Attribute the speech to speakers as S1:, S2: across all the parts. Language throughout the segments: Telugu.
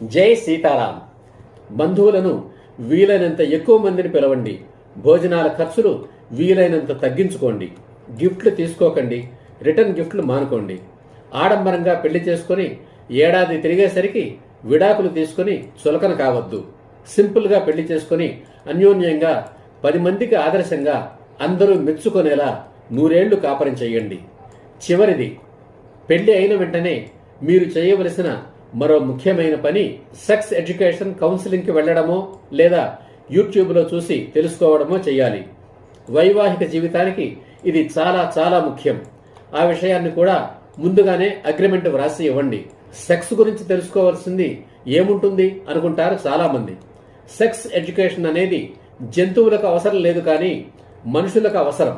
S1: జై సీతారాం. బంధువులను వీలైనంత ఎక్కువ మందిని పిలవండి. భోజనాల ఖర్చులు వీలైనంత తగ్గించుకోండి. గిఫ్ట్లు తీసుకోకండి. రిటర్న్ గిఫ్ట్లు మానుకోండి. ఆడంబరంగా పెళ్ళి చేసుకొని ఏడాది తిరిగేసరికి విడాకులు తీసుకొని చులకన కావద్దు. సింపుల్గా పెళ్ళి చేసుకొని అన్యోన్యంగా పది మందికి ఆదర్శంగా అందరూ మెచ్చుకునేలా నూరేళ్ళు కాపరం చేయండి. చివరిది పెళ్ళి అయిన వెంటనే మీరు చేయవలసిన మరో ముఖ్యమైన పని సెక్స్ ఎడ్యుకేషన్ కౌన్సిలింగ్కి వెళ్ళడమో లేదా యూట్యూబ్లో చూసి తెలుసుకోవడమో చేయాలి వైవాహిక జీవితానికి ఇది చాలా చాలా ముఖ్యం. ఆ విషయాన్ని కూడా ముందుగానే అగ్రిమెంట్ వ్రాసి ఇవ్వండి. సెక్స్ గురించి తెలుసుకోవాల్సింది ఏముంటుంది అనుకుంటారు చాలామంది. సెక్స్ ఎడ్యుకేషన్ అనేది జంతువులకు అవసరం లేదు కానీ మనుషులకు అవసరం.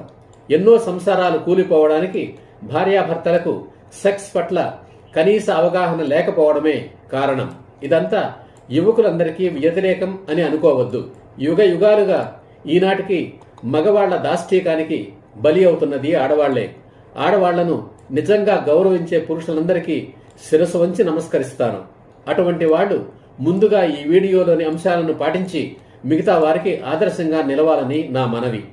S1: ఎన్నో సంసారాలు కూలిపోవడానికి భార్యాభర్తలకు సెక్స్ పట్ల కనీస అవగాహన లేకపోవడమే కారణం. ఇదంతా యువకులందరికీ వ్యతిరేకం అని అనుకోవద్దు. యుగ యుగాలుగా ఈనాటికి మగవాళ్ళ దాష్టీకానికి బలి అవుతున్నది ఆడవాళ్ళే. ఆడవాళ్ళను నిజంగా గౌరవించే పురుషులందరికీ శిరసు వంచి నమస్కరిస్తాను. అటువంటి వాళ్ళు ముందుగా ఈ వీడియోలోని అంశాలను పాటించి మిగతా వారికి ఆదర్శంగా నిలవాలని నా మనవి.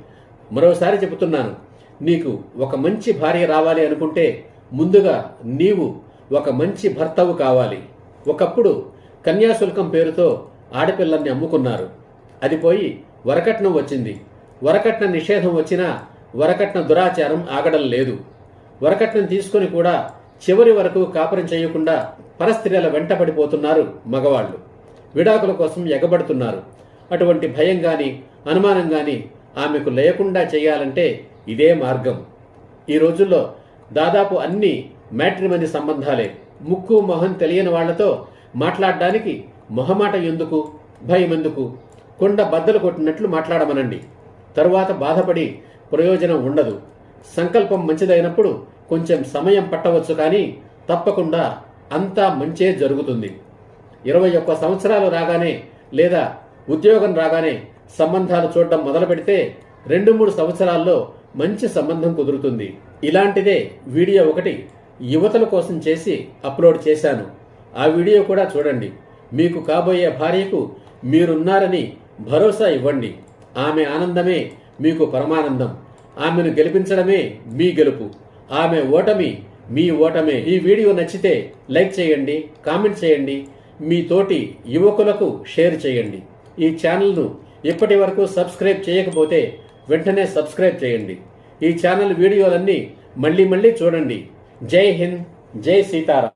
S1: మరోసారి చెబుతున్నాను నీకు ఒక మంచి భార్య రావాలి అనుకుంటే ముందుగా నీవు ఒక మంచి భర్తవు కావాలి. ఒకప్పుడు కన్యాశుల్కం పేరుతో ఆడపిల్లల్ని అమ్ముకున్నారు. అది పోయి వరకట్నం వచ్చింది. వరకట్న నిషేధం వచ్చినా వరకట్న దురాచారం ఆగడం లేదు. వరకట్నం తీసుకొని కూడా చివరి వరకు కాపురం చేయకుండా పరస్త్రీల వెంటబడిపోతున్నారు మగవాళ్ళు. విడాకుల కోసం ఎగబడుతున్నారు. అటువంటి భయం కానీ అనుమానం కానీ ఆమెకు లేకుండా చేయాలంటే ఇదే మార్గం. ఈ రోజుల్లో దాదాపు అన్ని మ్యాట్రిమని సంబంధాలే. ముక్కు మొహం తెలియని వాళ్ళతో మాట్లాడడానికి మొహమాట ఎందుకు భయం ఎందుకు? కొండ బద్దలు కొట్టినట్లు మాట్లాడమనండి. తరువాత బాధపడి ప్రయోజనం ఉండదు. సంకల్పం మంచిదైనప్పుడు కొంచెం సమయం పట్టవచ్చు కానీ తప్పకుండా అంతా మంచే జరుగుతుంది. ఇరవై ఒక్క సంవత్సరాలు రాగానే లేదా ఉద్యోగం రాగానే సంబంధాలు చూడడం మొదలు పెడితే రెండు మూడు సంవత్సరాల్లో మంచి సంబంధం కుదురుతుంది. ఇలాంటిదే వీడియో ఒకటి యువతల కోసం చేసి అప్లోడ్ చేశాను. ఆ వీడియో కూడా చూడండి. మీకు కాబోయే భార్యకు మీరున్నారని భరోసా ఇవ్వండి. ఆమె ఆనందమే మీకు పరమానందం. ఆమెను గెలిపించడమే మీ గెలుపు. ఆమె ఓటమి మీ ఓటమే. ఈ వీడియో నచ్చితే లైక్ చేయండి కామెంట్ చేయండి మీ తోటి యువకులకు షేర్ చేయండి. ఈ ఛానల్ను ఇప్పటి వరకు సబ్స్క్రైబ్ చేయకపోతే వెంటనే సబ్స్క్రైబ్ చేయండి. ఈ ఛానల్ వీడియోలన్నీ మళ్ళీ మళ్ళీ చూడండి. జై హింద్ జై సీతారాం